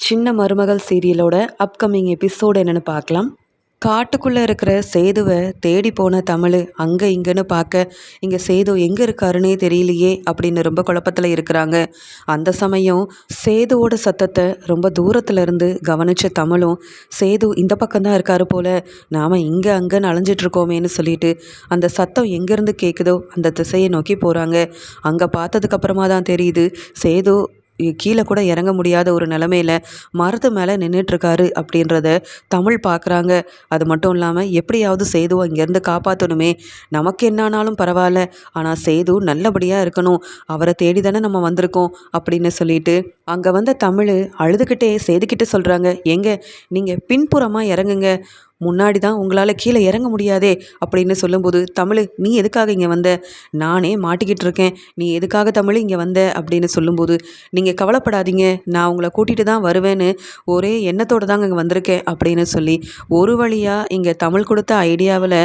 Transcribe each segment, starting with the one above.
சின்ன மருமகள் சீரியலோட upcoming episode என்னென்னு பார்க்கலாம். காட்டுக்குள்ளே இருக்கிற சேதுவை தேடி போன தமிழ் அங்கே இங்கேன்னு பார்க்க இங்கே சேது எங்கே இருக்காருன்னே தெரியலையே அப்படின்னு ரொம்ப குழப்பத்தில் இருக்கிறாங்க. அந்த சமயம் சேதுவோட சத்தத்தை ரொம்ப தூரத்தில் இருந்து கவனிச்ச தமிழும் சேது இந்த பக்கம்தான் இருக்காரு போல் நாம் இங்கே அங்கேன்னு அலைஞ்சிட்ருக்கோமேன்னு சொல்லிட்டு அந்த சத்தம் எங்கேருந்து கேட்குதோ அந்த திசையை நோக்கி போகிறாங்க அங்கே பார்த்ததுக்கப்புறமா தான் தெரியுது சேது கீழே கூட இறங்க முடியாத ஒரு நிலமையில மரத்து மேலே நின்றுட்டுருக்காரு அப்படின்றத தமிழ் பார்க்குறாங்க அது மட்டும் இல்லாமல் எப்படியாவது சேதுவை இங்கேருந்து காப்பாற்றணுமே நமக்கு என்னானாலும் பரவாயில்ல. ஆனால் சேது நல்லபடியாக இருக்கணும். அவரை தேடி தானே நம்ம வந்திருக்கோம் அப்படின்னு சொல்லிட்டு அங்கே வந்த தமிழ் அழுதுகிட்டே சேதுக்கிட்ட சொல்கிறாங்க எங்க நீங்கள் பின்புறமாக இறங்குங்க. முன்னாடி தான் உங்களால் கீழே இறங்க முடியாதே அப்படின்னு சொல்லும்போது தமிழ் நீ எதுக்காக இங்கே வந்த? நானே மாட்டிக்கிட்டு இருக்கேன். நீ எதுக்காக தமிழ் இங்கே வந்த? அப்படின்னு சொல்லும்போது நீங்கள் கவலைப்படாதீங்க. நான் உங்களை கூட்டிகிட்டு தான் வருவேன்னு ஒரே எண்ணத்தோடு தாங்க இங்கே வந்திருக்கேன். அப்படின்னு சொல்லி ஒரு வழியாக இங்கே தமிழ் கொடுத்த ஐடியாவில்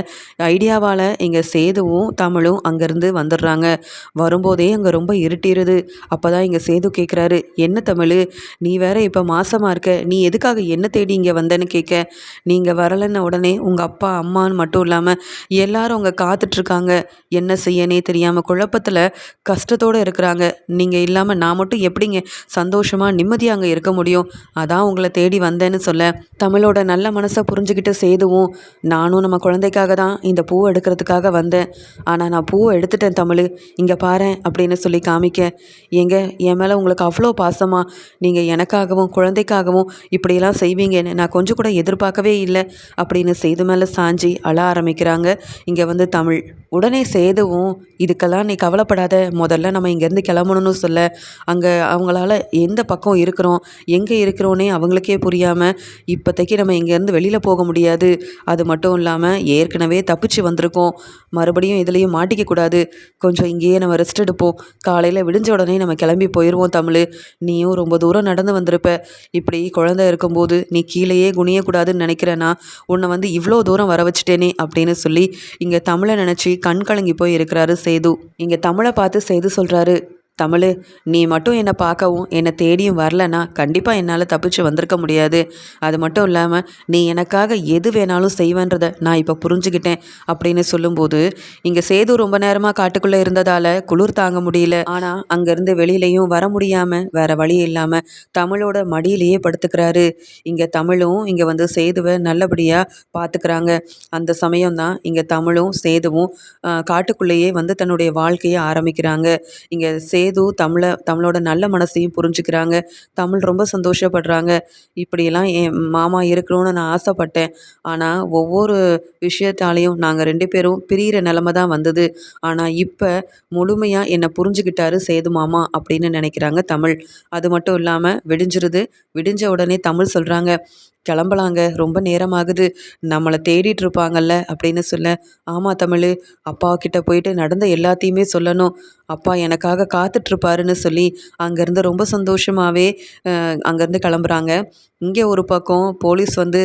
ஐடியாவால் இங்கே சேதுவும் தமிழும் அங்கேருந்து வந்துடுறாங்க. வரும்போதே அங்கே ரொம்ப இருட்டிடுது அப்போ தான் இங்கே சேது கேட்குறாரு என்ன தமிழ்? நீ வேற இப்போ மாசமாக இருக்க. நீ எதுக்காக என்ன தேடி இங்கே வந்தேன்னு கேட்க நீங்கள் வரல வரலன்ன உடனே உங்கள் அப்பா அம்மான்னு மட்டும் இல்லாமல் எல்லாரும் அங்கே காத்துட்ருக்காங்க. என்ன செய்யனே தெரியாமல் குழப்பத்தில் கஷ்டத்தோடு இருக்கிறாங்க. நீங்கள் இல்லாமல் நான் மட்டும் எப்படிங்க சந்தோஷமாக நிம்மதியாக அங்கே இருக்க முடியும்? அதான் உங்களை தேடி வந்தேன்னு சொல்ல. தமிழோட நல்ல மனசை புரிஞ்சுக்கிட்டு செய்துவோம் நானும் நம்ம குழந்தைக்காக தான் இந்த பூவை எடுக்கிறதுக்காக வந்தேன். ஆனால் நான் பூவை எடுத்துட்டேன் தமிழ். இங்கே பாரு அப்படின்னு சொல்லி காமிக்க. எங்க என் மேலே உங்களுக்கு அவ்வளோ பாசமாக நீங்கள் எனக்காகவும் குழந்தைக்காகவும் இப்படியெல்லாம் செய்வீங்கன்னு நான் கொஞ்சம் கூட எதிர்பார்க்கவே இல்லை. அப்படின்னு சேது மேலே சாஞ்சி அழ ஆரம்பிக்கிறாங்க. இங்கே வந்து தமிழ். உடனே சேதுவும் இதுக்கெல்லாம் நீ கவலைப்படாத. முதல்ல நம்ம இங்கேருந்து கிளம்பணும்னு சொல்ல. அங்கே அவங்களால எந்த பக்கம் இருக்கிறோம்? எங்கே இருக்கிறோன்னே அவங்களுக்கே புரியாமல் இப்போதைக்கு நம்ம இங்கேருந்து வெளியில் போக முடியாது. அது மட்டும் இல்லாமல் ஏற்கனவே தப்பிச்சு வந்திருக்கோம். மறுபடியும் இதுலேயும் மாட்டிக்கக்கூடாது கொஞ்சம் இங்கேயே நம்ம ரெஸ்ட் எடுப்போம். காலையில் விடிஞ்ச உடனே நம்ம கிளம்பி போயிடுவோம் தமிழ். நீயும் ரொம்ப தூரம் நடந்து வந்திருப்ப. இப்படி குழந்தை இருக்கும்போது நீ கீழேயே குனியக்கூடாதுன்னு நினைக்கிறேன்னா உன்னை வந்து இவ்வளோ தூரம் வர வச்சுட்டேனே அப்படின்னு சொல்லி இங்கே தமிழை நினச்சி கண் கலங்கி போய் இருக்கிறாரு சேது. இங்கே தமிழை பார்த்து சேது சொல்கிறாரு தமிழ் நீ மட்டும் என்னை பார்க்கவும் என்னை தேடியும் வரலன்னா கண்டிப்பாக என்னால் தப்பிச்சு வந்திருக்க முடியாது. அது மட்டும் இல்லாமல் நீ எனக்காக எது வேணாலும் செய்வேன்றதை நான் இப்போ புரிஞ்சுக்கிட்டேன் அப்படின்னு சொல்லும்போது இங்கே சேது ரொம்ப நேரமாக காட்டுக்குள்ளே இருந்ததால் குளிர் தாங்க முடியல. ஆனால் அங்கேருந்து வெளியிலையும் வர முடியாமல் வேற வழி இல்லாமல் தமிழோட மடியிலேயே படுத்துக்கிறாரு. இங்கே தமிழும் இங்கே வந்து சேதுவை நல்லபடியாக பார்த்துக்கிறாங்க அந்த சமயம் தான் இங்கே தமிழும் சேதுவும் காட்டுக்குள்ளேயே வந்து தன்னுடைய வாழ்க்கையை ஆரம்பிக்கிறாங்க. இங்கே சே சேது தமிழை தமிழோட நல்ல மனசையும் புரிஞ்சுக்கிறாங்க. தமிழ் ரொம்ப சந்தோஷப்படுறாங்க. இப்படியெல்லாம் என் மாமா இருக்கணும்னு நான் ஆசைப்பட்டேன். ஆனால் ஒவ்வொரு விஷயத்தாலையும் நாங்கள் ரெண்டு பேரும் பிரிகிற நிலமை தான் வந்தது. ஆனால் இப்போ முழுமையாக என்னை புரிஞ்சுக்கிட்டாரு சேது மாமா அப்படின்னு நினைக்கிறாங்க தமிழ். அது மட்டும் இல்லாமல் விடிஞ்சிருது. விடிஞ்ச உடனே தமிழ் சொல்கிறாங்க கிளம்பலாங்க. ரொம்ப நேரமாகுது. நம்மளை தேடிட்டு இருப்பாங்கல்ல அப்படின்னு சொல்ல ஆமாம் தமிழ் அப்பா கிட்ட போயிட்டு நடந்த எல்லாத்தையுமே சொல்லணும். அப்பா எனக்காக காத்துட்ருப்பாருன்னு சொல்லி அங்கேருந்து ரொம்ப சந்தோஷமாகவே அங்கேருந்து கிளம்புறாங்க. இங்கே ஒரு பக்கம் போலீஸ் வந்து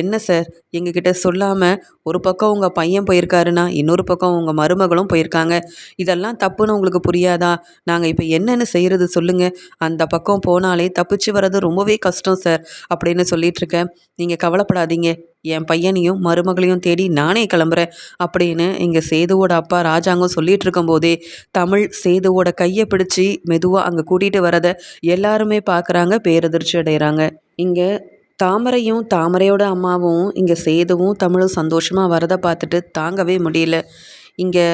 என்ன சார்? எங்ககிட்ட சொல்லாமல் ஒரு பக்கம் உங்கள் பையன் போயிருக்காருன்னா இன்னொரு பக்கம் உங்கள் மருமகளும் போயிருக்காங்க. இதெல்லாம் தப்புன்னு உங்களுக்கு புரியாதா? நாங்கள் இப்போ என்னென்னு செய்கிறது சொல்லுங்கள் அந்த பக்கம் போனாலே தப்பிச்சு வர்றது ரொம்பவே கஷ்டம் சார் அப்படின்னு சொல்லிகிட்ருக்கேன் நீங்கள் கவலைப்படாதீங்க. என் பையனையும் மருமகளையும் தேடி நானே கிளம்புறேன் அப்படின்னு இங்கே சேதுவோட அப்பா ராஜாங்கம் சொல்லிட்டு இருக்கும்போதே தமிழ் சேதுவோட கையை பிடிச்சி மெதுவாக அங்கே கூட்டிகிட்டு வரதை எல்லாருமே பார்க்குறாங்க பேரதிர்ச்சி அடைகிறாங்க இங்கே தாமரையும் தாமரையோட அம்மாவும் இங்கே சேதுவும் தமிழும் சந்தோஷமாக வரதை பார்த்துட்டு தாங்கவே முடியல. இங்கே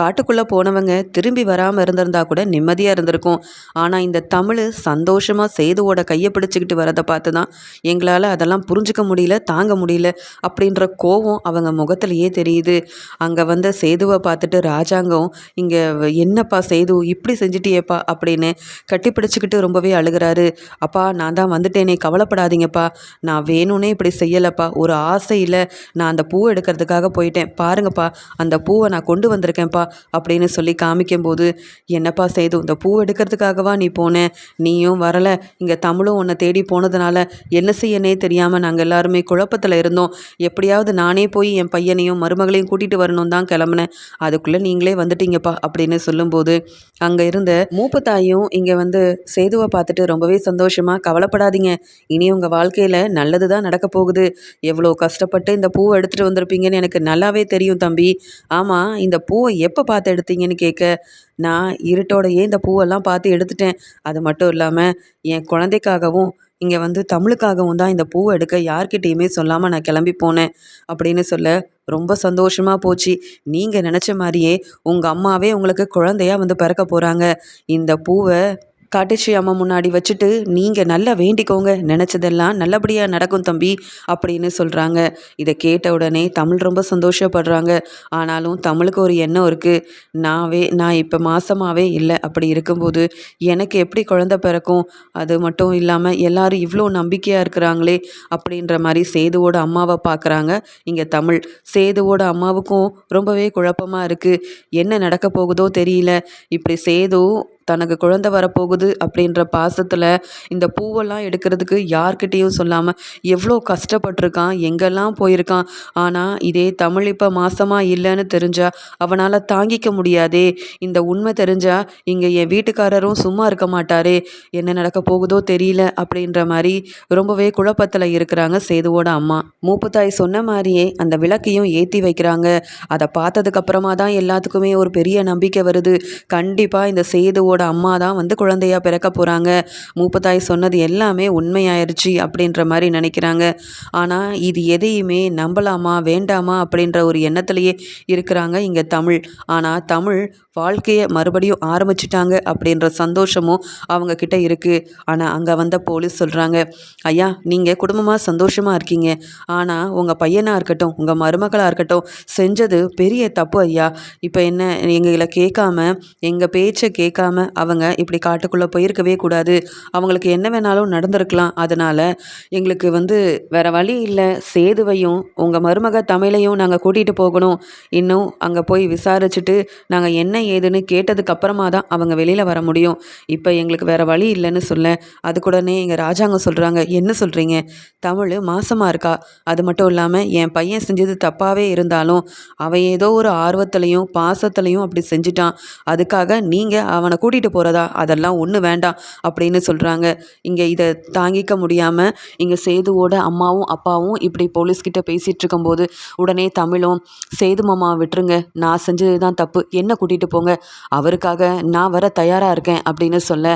காட்டுக்குள்ளே போனவங்க திரும்பி வராமல் இருந்திருந்தா கூட நிம்மதியாக இருந்திருக்கும். ஆனால் இந்த தமிழ் சந்தோஷமாக சேதுவோட கையை பிடிச்சிக்கிட்டு வரதை பார்த்து தான் எங்களால் அதெல்லாம் புரிஞ்சுக்க முடியல தாங்க முடியல அப்படின்ற கோவம் அவங்க முகத்திலேயே தெரியுது. அங்கே வந்த சேதுவை பார்த்துட்டு ராஜாங்கம் இங்கே என்னப்பா சேது இப்படி செஞ்சிட்டியேப்பா அப்படின்னு கட்டி பிடிச்சிக்கிட்டு ரொம்பவே அழுகிறாரு. அப்பா நான் தான் வந்துட்டேனே கவலைப்படாதீங்கப்பா. நான் வேணும்னே இப்படி செய்யலைப்பா. ஒரு ஆசையில் நான் அந்த பூவை எடுக்கிறதுக்காக போயிட்டேன். பாருங்கப்பா அந்த பூவை நான் கொண்டு வந்திருக்கேன்ப்பா. அப்படின்னு சொல்லி காமிக்கும்போது என்னப்பா செய்து இந்த பூ எடுக்கிறதுக்காகவா நீ போன? நீயும் வரலை. இங்கே தமிழும் உன்னை தேடி போனதுனால என்ன செய்யனே தெரியாமல் நாங்கள் எல்லாருமே குழப்பத்தில் இருந்தோம். எப்படியாவது நானே போய் என் பையனையும் மருமகளையும் கூட்டிகிட்டு வரணும் தான் கிளம்புனேன். அதுக்குள்ளே நீங்களே வந்துட்டீங்கப்பா அப்படின்னு சொல்லும்போது அங்கே இருந்த மூப்பத்தாயும் இங்கே வந்து சேதுவை பார்த்துட்டு ரொம்பவே சந்தோஷமாக கவலைப்படாதீங்க. இனி உங்கள் வாழ்க்கையில் நல்லது தான் நடக்க போகுது. எவ்வளோ கஷ்டப்பட்டு இந்த பூவை எடுத்துகிட்டு வந்திருப்பீங்கன்னு எனக்கு நல்லாவே தெரியும் தம்பி. ஆமாம் இந்த பூவை எப்போ பார்த்து எடுத்தீங்கன்னு கேட்க நான் இருட்டோடையே இந்த பூவெல்லாம் பார்த்து எடுத்துட்டேன். அது மட்டும் இல்லாமல் என் குழந்தைக்காகவும் இங்கே வந்து தமிழுக்காகவும் தான் இந்த பூவை எடுக்க யார்கிட்டேயுமே சொல்லாமல் நான் கிளம்பி போனேன். அப்படின்னு சொல்ல ரொம்ப சந்தோஷமாக போச்சு. நீங்கள் நினச்ச மாதிரியே உங்கள் அம்மாவே உங்களுக்கு குழந்தையா வந்து பிறக்க போகிறாங்க இந்த பூவை காட்டேஷி அம்மா முன்னாடி வச்சுட்டு நீங்கள் நல்லா வேண்டிக்கோங்க நினச்சதெல்லாம் நல்லபடியாக நடக்கும் தம்பி அப்படின்னு சொல்கிறாங்க இதை கேட்ட உடனே தமிழ் ரொம்ப சந்தோஷப்படுறாங்க. ஆனாலும் தமிழுக்கு ஒரு எண்ணம் இருக்குது நாவே நான் இப்போ மாசமாகவே இல்லை. அப்படி இருக்கும்போது எனக்கு எப்படி குழந்த பிறக்கும்? அது மட்டும் இல்லாமல் எல்லாரும் இவ்வளோ நம்பிக்கையாக இருக்கிறாங்களே அப்படின்ற மாதிரி சேதுவோட அம்மாவை பார்க்குறாங்க இங்கே தமிழ். சேதுவோட அம்மாவுக்கும் ரொம்பவே குழப்பமாக இருக்குது என்ன நடக்க போகுதோ தெரியல. இப்படி சேது தனக்கு குழந்த வரப்போகுது அப்படின்ற பாசத்தில் இந்த பூவெல்லாம் எடுக்கிறதுக்கு யார்கிட்டேயும் சொல்லாமல் எவ்வளோ கஷ்டப்பட்டிருக்கான் எங்கெல்லாம் போயிருக்கான். ஆனால் இதே தமிழ் இப்போ மாசமாக இல்லைன்னு தெரிஞ்சால் அவனால் தாங்கிக்க முடியாதே. இந்த உண்மை தெரிஞ்சால் இங்கே என் வீட்டுக்காரரும் சும்மா இருக்க மாட்டாரே. என்ன நடக்க போகுதோ தெரியல அப்படின்ற மாதிரி ரொம்பவே குழப்பத்தில் இருக்கிறாங்க சேதுவோட அம்மா. மூப்புத்தாய் சொன்ன மாதிரியே அந்த விளக்கையும் ஏற்றி வைக்கிறாங்க. அதை பார்த்ததுக்கப்புறமா தான் எல்லாத்துக்குமே ஒரு பெரிய நம்பிக்கை வருது. கண்டிப்பாக இந்த சேதுவோட அவங்களோட அம்மா தான் வந்து குழந்தையாக பிறக்க போகிறாங்க மூப்பத்தாய் சொன்னது எல்லாமே உண்மையாயிருச்சு அப்படின்ற மாதிரி நினைக்கிறாங்க. ஆனால் இது எதையுமே நம்பலாமா வேண்டாமா அப்படின்ற ஒரு எண்ணத்துலையே இருக்கிறாங்க இங்கே தமிழ். ஆனால் தமிழ் வாழ்க்கையை மறுபடியும் ஆரம்பிச்சிட்டாங்க அப்படின்ற சந்தோஷமும் அவங்க கிட்ட இருக்குது ஆனால் அங்கே வந்த போலீஸ் சொல்கிறாங்க ஐயா நீங்கள் குடும்பமாக சந்தோஷமாக இருக்கீங்க. ஆனால் உங்கள் பையனாக இருக்கட்டும் உங்கள் மருமகளாக இருக்கட்டும் செஞ்சது பெரிய தப்பு ஐயா. இப்போ என்ன எங்களை கேட்காம எங்கள் பேச்சை கேட்காம அவங்க இப்படி காட்டுக்குள்ளே போயிருக்கவே கூடாது. அவங்களுக்கு என்ன வேணாலும் நடந்திருக்கலாம். அதனால் எங்களுக்கு வந்து வேறு வழி இல்லை. சேதுவையும் உங்கள் மருமக தமிழையும் நாங்கள் கூட்டிகிட்டு போகணும். இன்னும் அங்கே போய் விசாரிச்சுட்டு நாங்கள் என்ன ஏதுன்னு கேட்டதுக்கு அப்புறமா தான் அவங்க வெளியில் வர முடியும். இப்போ எங்களுக்கு வேறு வழி இல்லைன்னு சொல்ல. அதுக்குடனே எங்கள் ராஜாங்க சொல்கிறாங்க என்ன சொல்கிறீங்க தமிழ் மாசமாக இருக்கா? அது மட்டும் இல்லாமல் என் பையன் செஞ்சது தப்பாகவே இருந்தாலும் அவன் ஏதோ ஒரு ஆர்வத்துலையும் பாசத்துலையும் அப்படி செஞ்சிட்டான். அதுக்காக நீங்கள் அவனை கூட்டிகிட்டு போகிறதா அதெல்லாம் ஒன்று வேண்டாம் அப்படின்னு சொல்கிறாங்க இங்கே இதை தாங்கிக்க முடியாமல் இங்கே சேதுவோட அம்மாவும் அப்பாவும் இப்படி போலீஸ்கிட்ட பேசிகிட்டு இருக்கும்போது உடனே தமிழும் சேது மாமா விட்டுருங்க. நான் செஞ்சது தான் தப்பு. என்ன கூட்டிகிட்டு போங்க? அவருக்காக நான் வர தயாராக இருக்கேன் அப்படின்னு சொல்ல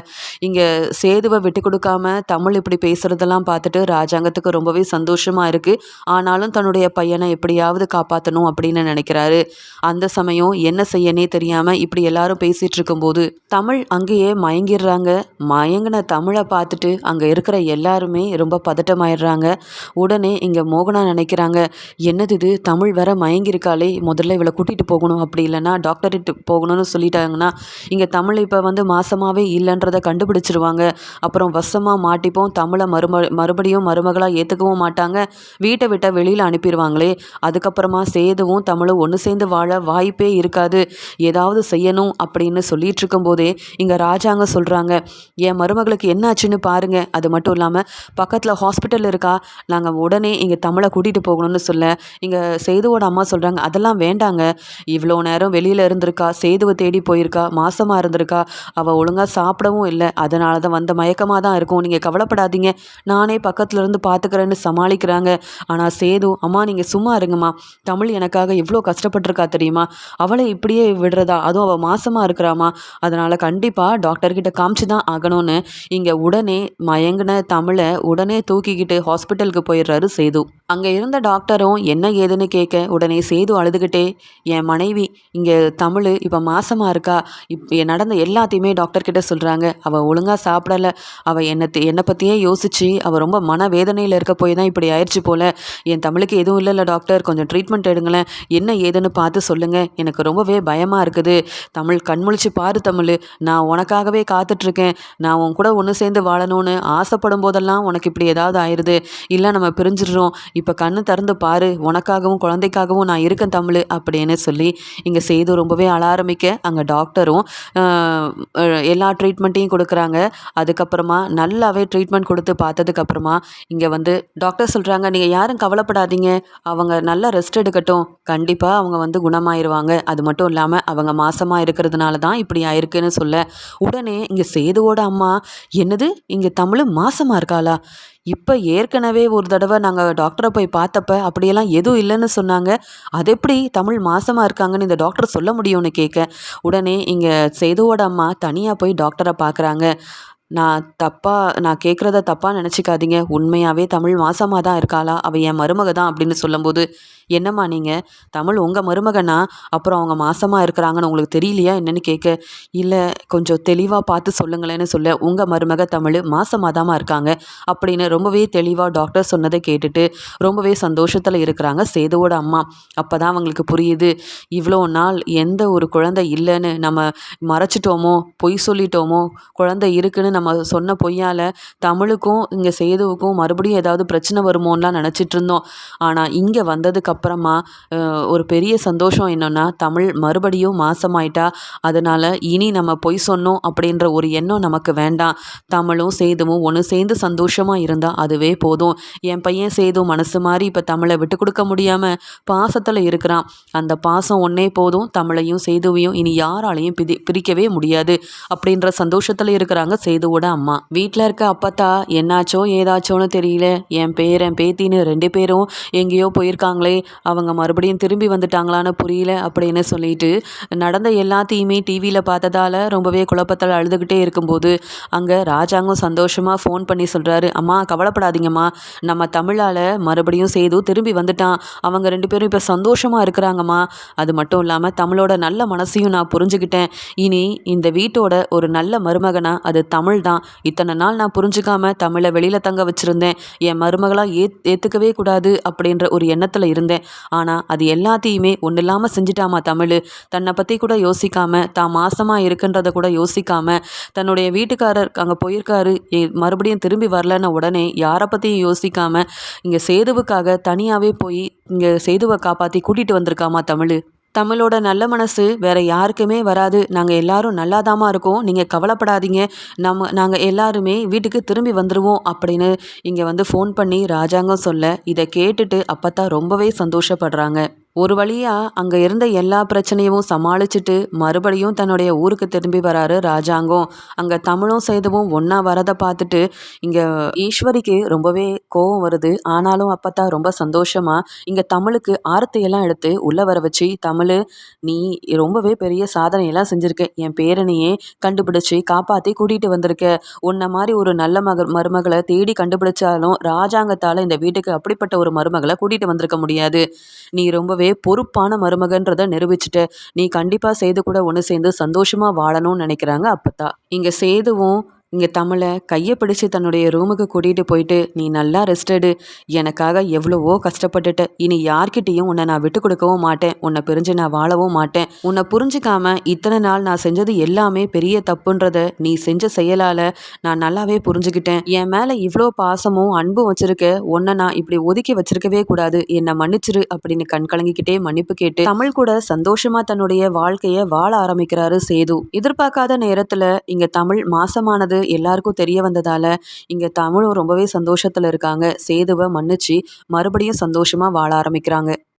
இங்கே சேதுவை விட்டு கொடுக்காம தமிழ் இப்படி பேசுகிறதெல்லாம் பார்த்துட்டு ராஜாங்கத்துக்கு ரொம்பவே சந்தோஷமாக இருக்குது ஆனாலும் தன்னுடைய பையனை எப்படியாவது காப்பாற்றணும் அப்படின்னு நினைக்கிறாரு. அந்த சமயம் என்ன செய்யனே தெரியாமல் இப்படி எல்லாரும் பேசிகிட்டு இருக்கும்போது தமிழ் தமிழ் அங்கேயே மயங்கிடுறாங்க. மயங்கின தமிழை பார்த்துட்டு அங்கே இருக்கிற எல்லாருமே ரொம்ப பதட்டமாயிடுறாங்க. உடனே இங்கே மோகனா நினைக்கிறாங்க என்னது இது? தமிழ் வேற மயங்கியிருக்காளே. முதல்ல இவளை கூட்டிகிட்டு போகணும். அப்படி இல்லைன்னா டாக்டர்கிட்ட போகணும்னு சொல்லிட்டாங்கன்னா இங்கே தமிழ் இப்போ வந்து மாசமாகவே இல்லைன்றதை கண்டுபிடிச்சிருவாங்க. அப்புறம் வசமாக மாட்டிப்போம். தமிழை மறும மறுபடியும் மருமகளாக ஏற்றுக்கவும் மாட்டாங்க. வீட்டை விட்ட வெளியில் அனுப்பிடுவாங்களே. அதுக்கப்புறமா சேதுவும் தமிழும் ஒன்று சேர்ந்து வாழ வாய்ப்பே இருக்காது. ஏதாவது செய்யணும் அப்படின்னு சொல்லிட்டு இருக்கும்போதே இங்கே ராஜாங்க சொல்கிறாங்க என் மருமகளுக்கு என்ன ஆச்சுன்னு பாருங்கள் அது மட்டும் இல்லாமல் பக்கத்தில் ஹாஸ்பிட்டல் இருக்கா? நாங்கள் உடனே இங்கே தமிழை கூட்டிகிட்டு போகணும்னு சொல்ல இங்கே சேதுவோட அம்மா சொல்கிறாங்க அதெல்லாம் வேண்டாங்க. இவ்வளோ நேரம் வெளியில் இருந்திருக்கா? சேதுவை தேடி போயிருக்கா? மாசமாக இருந்திருக்கா? அவள் ஒழுங்காக சாப்பிடவும் இல்லை. அதனால தான் வந்த மயக்கமாக தான் இருக்கும். நீங்கள் கவலைப்படாதீங்க. நானே பக்கத்தில் இருந்து பார்த்துக்கிறேன்னு சமாளிக்கிறாங்க. ஆனால் சேது அம்மா நீங்கள் சும்மா இருங்கம்மா. தமிழ் எனக்காக இவ்வளோ கஷ்டப்பட்டிருக்கா தெரியுமா? அவளை இப்படியே விடுறதா? அதுவும் அவள் மாசமாக இருக்கிறாமா? அதனால் கண்டிப்பாக டாக்டர்கிட்ட காமிச்சு தான் ஆகணும்னு. இங்கே உடனே மயங்கின தமிழை உடனே தூக்கிக்கிட்டு ஹாஸ்பிட்டலுக்கு போயிடுறாரு சேது. அங்கே இருந்த டாக்டரும் என்ன ஏதுன்னு கேட்க? உடனே சேது அழுதுகிட்டே என் மனைவி இங்கே தமிழ் இப்போ மாசமாக இருக்கா? இப் நடந்த எல்லாத்தையுமே டாக்டர்கிட்ட சொல்கிறாங்க அவள் ஒழுங்காக சாப்பிடலை. அவள் என்னை என்னை பற்றியே யோசித்து அவள் ரொம்ப மன வேதனையில் இருக்க போய் தான் இப்படி ஆயிடுச்சு போல். என் தமிழுக்கு எதுவும் இல்லைல்ல டாக்டர் கொஞ்சம் ட்ரீட்மெண்ட் எடுங்களேன். என்ன ஏதுன்னு பார்த்து சொல்லுங்கள் எனக்கு ரொம்பவே பயமாக இருக்குது. தமிழ் கண்முழிச்சு பாரு தமிழ். நான் உனக்காகவே காத்துட்ருக்கேன். நான் உன் கூட ஒன்று சேர்ந்து வாழணும்னு ஆசைப்படும் போதெல்லாம் உனக்கு இப்படி ஏதாவது ஆயிடுது இல்லை நம்ம பிரிஞ்சிடுறோம். இப்போ கண்ணு திறந்து பாரு. உனக்காகவும் குழந்தைக்காகவும் நான் இருக்கேன் தமிழ் அப்படின்னு சொல்லி இங்கே செய்து ரொம்பவே அழ ஆரம்பிக்க அங்கே டாக்டரும் எல்லா ட்ரீட்மெண்ட்டையும் கொடுக்குறாங்க. அதுக்கப்புறமா நல்லாவே ட்ரீட்மெண்ட் கொடுத்து பார்த்ததுக்கப்புறமா இங்கே வந்து டாக்டர் சொல்கிறாங்க நீங்கள் யாரும் கவலைப்படாதீங்க. அவங்க நல்லா ரெஸ்ட் எடுக்கட்டும். கண்டிப்பாக அவங்க வந்து குணமாயிருவாங்க. அது மட்டும் இல்லாமல் அவங்க மாசமாக இருக்கிறதுனால தான் இப்படி ஆயிருக்குன்னு சொல்ல உடனே இங்கே சேதுவோட அம்மா என்னது? இங்கே தமிழ் மாசமாக இருக்காளா? இப்போ ஏற்கனவே ஒரு தடவை நாங்கள் டாக்டரை போய் பார்த்தப்ப அப்படியெல்லாம் எதுவும் இல்லைன்னு சொன்னாங்க. அது எப்படி தமிழ் மாசமாக இருக்காங்கன்னு இந்த டாக்டர் சொல்ல முடியும்னு கேட்க உடனே இங்கே சேதுவோட அம்மா தனியாக போய் டாக்டரை பார்க்குறாங்க. நான் தப்பாக நான் கேட்குறத தப்பாக நினச்சிக்காதீங்க. உண்மையாகவே தமிழ் மாசமாக தான் இருக்காளா? அவள் என் மருமக தான் அப்படின்னு சொல்லும்போது என்னம்மா நீங்கள் தமிழ் உங்கள் மருமகனா? அப்புறம் அவங்க மாசமாக இருக்கிறாங்கன்னு உங்களுக்கு தெரியலையா? என்னென்னு கேட்க இல்லை கொஞ்சம் தெளிவாக பார்த்து சொல்லுங்களேன்னு சொல்ல உங்கள் மருமக தமிழ் மாசமாக தாம்மா இருக்காங்க. அப்படின்னு ரொம்பவே தெளிவாக டாக்டர் சொன்னதை கேட்டுட்டு ரொம்பவே சந்தோஷத்தில் இருக்கிறாங்க சேதுவோட அம்மா. அப்போ தான் அவங்களுக்கு புரியுது இவ்வளோ நாள் எந்த ஒரு குழந்தை இல்லைன்னு நம்ம மறைச்சிட்டோமோ பொய் சொல்லிட்டோமோ குழந்தை இருக்குன்னு நம்ம சொன்ன பொய்யால் தமிழுக்கும் இங்கே சேதுவுக்கும் மறுபடியும் ஏதாவது பிரச்சனை வருமோன்னெலாம் நினச்சிட்டு இருந்தோம் ஆனால் இங்கே வந்ததுக்கப்புறமா ஒரு பெரிய சந்தோஷம் என்னென்னா தமிழ் மறுபடியும் மாசமாயிட்டா அதனால் இனி நம்ம பொய் சொன்னோம் அப்படின்ற ஒரு எண்ணம் நமக்கு வேண்டாம். தமிழும் சேதுவும் ஒன்று சேர்ந்து சந்தோஷமாக இருந்தால் அதுவே போதும். என் பையன் சேதும் மனசு மாதிரி இப்போ தமிழை விட்டு கொடுக்க முடியாமல் பாசத்தில் இருக்கிறான். அந்த பாசம் ஒன்றே போதும் தமிழையும் சேதுவையும் இனி யாராலையும் பிதி பிரிக்கவே முடியாது அப்படின்ற சந்தோஷத்தில் இருக்கிறாங்க பேத்தியோட அம்மா. வீட்டில் இருக்க அப்பத்தா என்னாச்சோ ஏதாச்சோன்னு தெரியல. என் பேரன் பேத்தின்னு ரெண்டு பேரும் எங்கேயோ போயிருக்காங்களே. அவங்க மறுபடியும் திரும்பி வந்துட்டாங்களான்னு புரியல அப்படின்னு சொல்லிட்டு நடந்த எல்லாத்தையுமே டிவியில் பார்த்ததால ரொம்பவே குழப்பத்தில் அழுதுகிட்டே இருக்கும்போது அங்கே ராஜாங்கும் சந்தோஷமாக ஃபோன் பண்ணி சொல்கிறாரு அம்மா கவலைப்படாதீங்கம்மா. நம்ம தமிழால் மறுபடியும் செய்து திரும்பி வந்துட்டான். அவங்க ரெண்டு பேரும் இப்போ சந்தோஷமாக இருக்கிறாங்கம்மா. அது மட்டும் இல்லாமல் தமிழோட நல்ல மனசையும் நான் புரிஞ்சுக்கிட்டேன். இனி இந்த வீட்டோட ஒரு நல்ல மருமகனாக அது தமிழ் தான் இத்தனை நாள் நான் புரிஞ்சுக்காம தமிழை வெளியில் தங்க வச்சுருந்தேன். என் மருமகளாக ஏ ஏற்றுக்கவே கூடாது அப்படின்ற ஒரு எண்ணத்தில் இருந்தேன். ஆனால் அது எல்லாத்தையுமே ஒன்றும் இல்லாமல் செஞ்சிட்டாமா தமிழ். தன்னை பற்றி கூட யோசிக்காமல் தான் மாசமாக இருக்குன்றதை கூட யோசிக்காமல் தன்னுடைய வீட்டுக்காரர் அங்கே போயிருக்காரு மறுபடியும் திரும்பி வரலன்னு உடனே யாரை பற்றியும் யோசிக்காமல் இங்கே சேதுவுக்காக தனியாகவே போய் இங்கே சேதுவை காப்பாற்றி கூட்டிகிட்டு வந்திருக்காமா தமிழ்? தமிழோட நல்ல மனசு வேறு யாருக்குமே வராது. நாங்கள் எல்லாரும் நல்லாதாம்மா இருக்கோம். நீங்கள் கவலைப்படாதீங்க. நம்ம நாங்கள் எல்லாருமே வீட்டுக்கு திரும்பி வந்துடுவோம் அப்படின்னு இங்கே வந்து ஃபோன் பண்ணி ராஜாங்கம் சொல்ல இதை கேட்டுட்டு அப்பத்தா ரொம்பவே சந்தோஷப்படுறாங்க. ஒரு வழியாக அங்கே இருந்த எல்லா பிரச்சனையும் சமாளிச்சுட்டு மறுபடியும் தன்னுடைய ஊருக்கு திரும்பி வராரு ராஜாங்கம். அங்கே தமிழும் சேதுவும் ஒன்றா வரதை பார்த்துட்டு இங்கே ஈஸ்வரிக்கு ரொம்பவே கோவம் வருது. ஆனாலும் அப்போ தான் ரொம்ப சந்தோஷமாக இங்கே தமிழுக்கு ஆரத்தையெல்லாம் எடுத்து உள்ளே வர வச்சு தமிழ் நீ ரொம்பவே பெரிய சாதனையெல்லாம் செஞ்சுருக்க. என் பேரனையே கண்டுபிடிச்சி காப்பாற்றி கூட்டிகிட்டு வந்திருக்க. உன்னை மாதிரி ஒரு நல்ல மக மருமகளை தேடி கண்டுபிடிச்சாலும் ராஜாங்கத்தால் இந்த வீட்டுக்கு அப்படிப்பட்ட ஒரு மருமகளை கூட்டிகிட்டு வந்திருக்க முடியாது. நீ ரொம்பவே பொறுப்பான மருமகன்றதை நிரூபிச்சுட்டு நீ கண்டிப்பாக சேது கூட ஒன்று சேர்ந்து சந்தோஷமாக வாழணும்னு நினைக்கிறாங்க அப்பத்தா. இங்கே சேதுவும் இங்கே தமிழை கையை பிடிச்சி தன்னுடைய ரூமுக்கு கூட்டிகிட்டு போயிட்டு நீ நல்லா ரெஸ்டடு எனக்காக எவ்வளவோ கஷ்டப்பட்டுட்ட இனி யார்கிட்டையும் உன்னை நான் விட்டு கொடுக்கவும் மாட்டேன். உன்னை பிரிஞ்சு நான் வாழவும் மாட்டேன். உன்னை புரிஞ்சிக்காம இத்தனை நாள் நான் செஞ்சது எல்லாமே பெரிய தப்புன்றத நீ செஞ்ச செயலால் நான் நல்லாவே புரிஞ்சுக்கிட்டேன். என் மேலே இவ்வளோ பாசமும் அன்பும் வச்சிருக்க. உன்னை நான் இப்படி ஒதுக்கி வச்சிருக்கவே கூடாது. என்னை மன்னிச்சிரு அப்படின்னு கண் கலங்கிக்கிட்டே மன்னிப்பு கேட்டு தமிழ் கூட சந்தோஷமா தன்னுடைய வாழ்க்கையை வாழ ஆரம்பிக்கிறாரு சேது. எதிர்பார்க்காத நேரத்தில் இங்கே தமிழ் மாசமானது எல்லாருக்கும் தெரிய வந்ததால் இங்கே தமிழும் ரொம்பவே சந்தோஷத்தில் இருக்காங்க. சேதுவை மன்னிச்சு மறுபடியும் சந்தோஷமாக வாழ ஆரம்பிக்கிறாங்க.